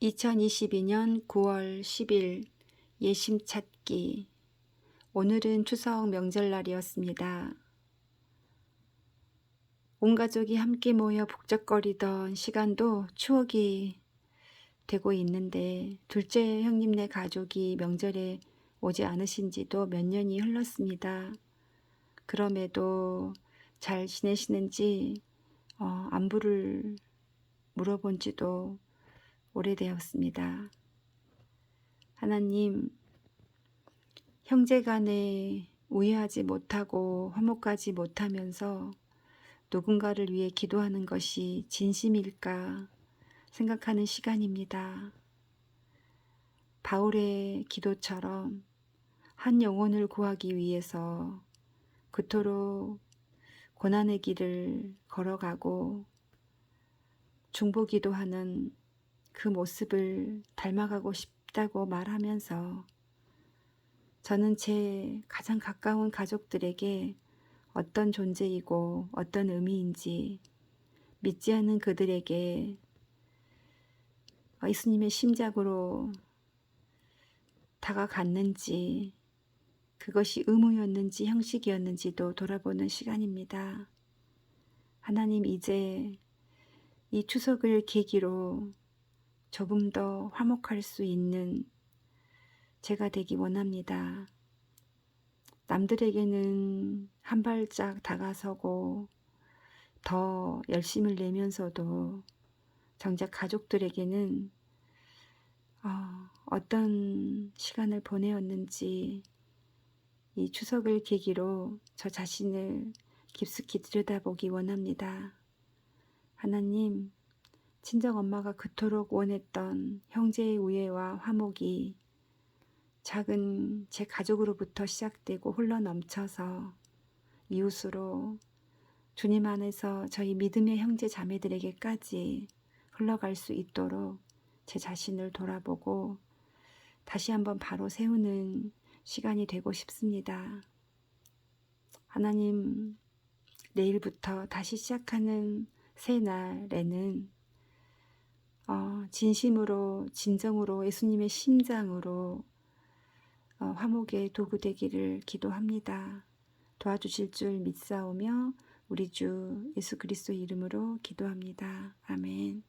2022년 9월 10일 예심 찾기 오늘은 추석 명절날이었습니다. 온 가족이 함께 모여 북적거리던 시간도 추억이 되고 있는데 둘째 형님네 가족이 명절에 오지 않으신 지도 몇 년이 흘렀습니다. 그럼에도 잘 지내시는지 어, 안부를 물어본 지도 오래되었습니다. 하나님, 형제 간에 우애하지 못하고 화목하지 못하면서 누군가를 위해 기도하는 것이 진심일까 생각하는 시간입니다. 바울의 기도처럼 한 영혼을 구하기 위해서 그토록 고난의 길을 걸어가고 중보기도 하는 그 모습을 닮아가고 싶다고 말하면서 저는 제 가장 가까운 가족들에게 어떤 존재이고 어떤 의미인지 믿지 않는 그들에게 예수님의 심작으로 다가갔는지 그것이 의무였는지 형식이었는지도 돌아보는 시간입니다. 하나님 이제 이 추석을 계기로 조금 더 화목할 수 있는 제가 되기 원합니다. 남들에게는 한 발짝 다가서고 더 열심을 내면서도 정작 가족들에게는 어, 어떤 시간을 보내었는지 이 추석을 계기로 저 자신을 깊숙이 들여다보기 원합니다. 하나님, 친정 엄마가 그토록 원했던 형제의 우애와 화목이 작은 제 가족으로부터 시작되고 흘러 넘쳐서 이웃으로 주님 안에서 저희 믿음의 형제 자매들에게까지 흘러갈 수 있도록 제 자신을 돌아보고 다시 한번 바로 세우는 시간이 되고 싶습니다. 하나님, 내일부터 다시 시작하는 새 날에는 어, 진심으로 진정으로 예수님의 심장으로 어, 화목의 도구 되기를 기도합니다. 도와주실 줄 믿사오며 우리 주 예수 그리스도 이름으로 기도합니다. 아멘.